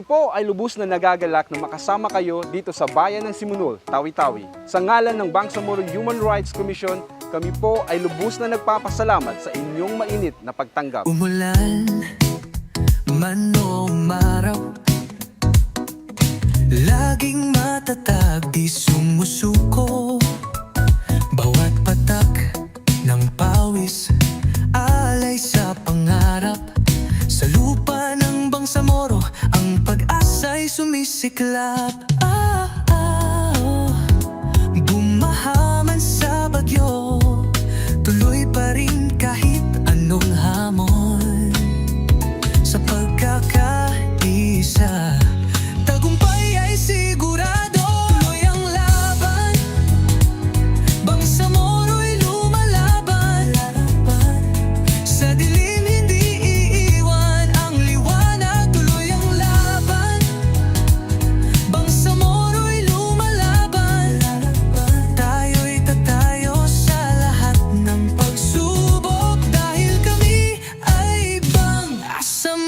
po ay lubos na nagagalak na makasama kayo dito sa bayan ng Simunul, Tawi-Tawi. Sa ngalan ng Bangsamoro Human Rights Commission, kami po ay lubos na nagpapasalamat sa inyong mainit na pagtanggap. Umulan man o umaraw Laging matatag di sumusuko Ang pag-asa'y sumisiklap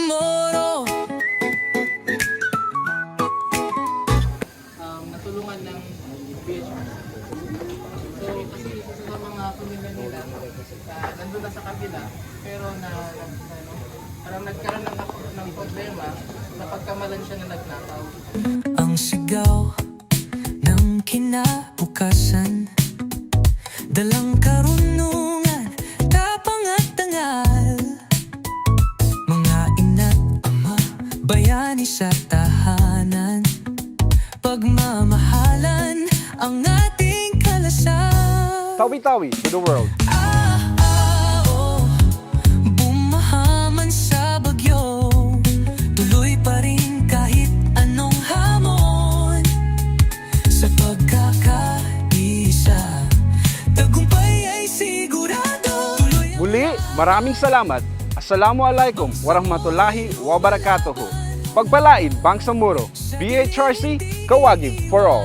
Bangsamoro um, natulungan ng PHR. So, kasi isa sa mga pamilya nila, uh, nandun na sa kabila, pero na, na ano, parang nagkaroon ng, ng problema, napagkamalan siya na nagnakaw. Ang sigaw ng kinabukasan Dalang sa tahanan Pagmamahalan ang ating kalasan Tawi-Tawi to the world. Ah, ah, oh. Bumahaman sa bagyo Tuloy pa rin kahit anong hamon Sa pagkakaisa Tagumpay ay sigurado Tuloy Muli, maraming salamat. Assalamualaikum warahmatullahi wabarakatuh. Pagpalain Bangsamoro, BHRC, Kawagib for all.